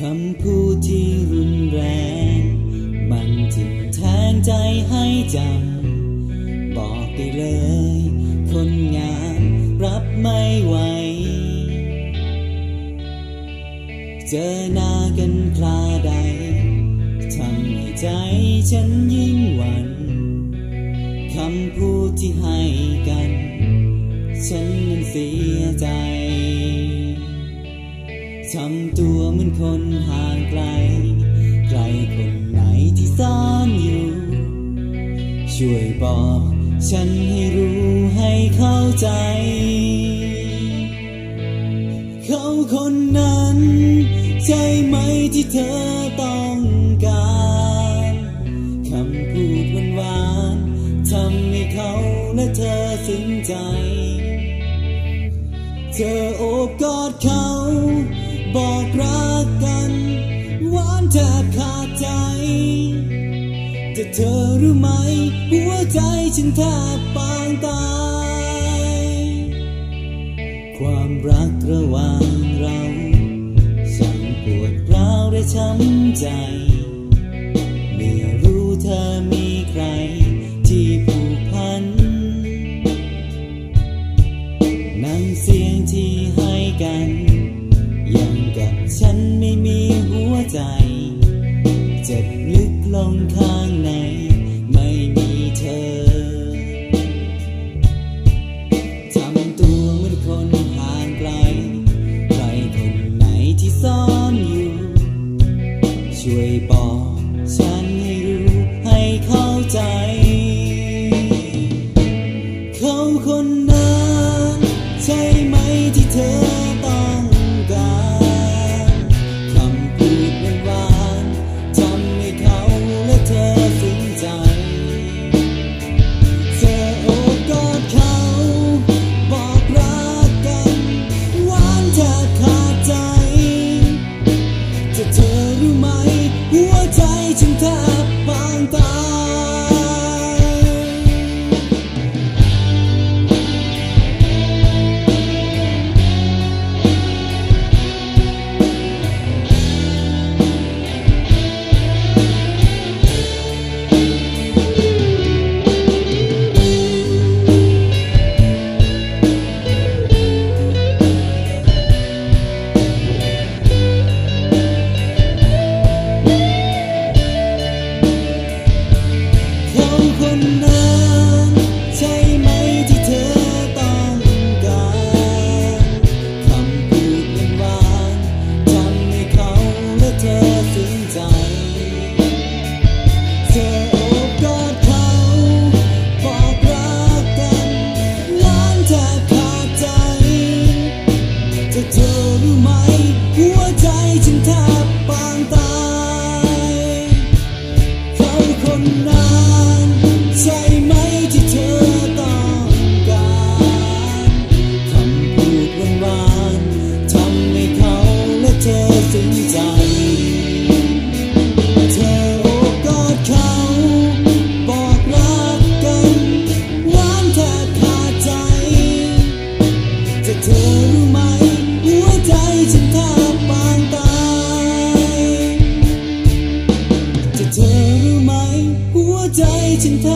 คำพูดที่รุนแรง มันทิ่มแทงใจให้จำ บอกได้เลย คนงามรับไม่ไหว เจอหน้ากันคราใด ทำให้ใจฉันยิ่งหวั่นคำพูดที่ให้กัน ฉันนั้นเสียใจ ทำตัวเหมือนคนห่างไกลใครคนไหนที่ซ่อนอยู่ ช่วยบอกฉันให้รู้ให้เข้าใจ เขาคนนั้น ใช่ไหมที่เธอต้องการคำพูดหวานๆทำให้เขาและเธอซึ้งใจ เธอโอบกอดเขา บอกรักกันหวานแทบขาดใจแต่เธอรู้ไหมหัวใจฉันแทบปางตาย ความรักระหว่างเราสั่งปวดร้าวและช้ำใจ ฉันไม่มีหัวใจ เจ็บลึกลงข้างใน ไม่มีเธอ ทำตัวเหมือนคนห่างไกล ใครคนไหนที่ซ่อนอยู่ ช่วยบอกฉันให้รู้ให้เข้าใจ เขาคนนั้น ใช่ไหมที่เธอ รู้ไหมหัวใจฉันแทบ จ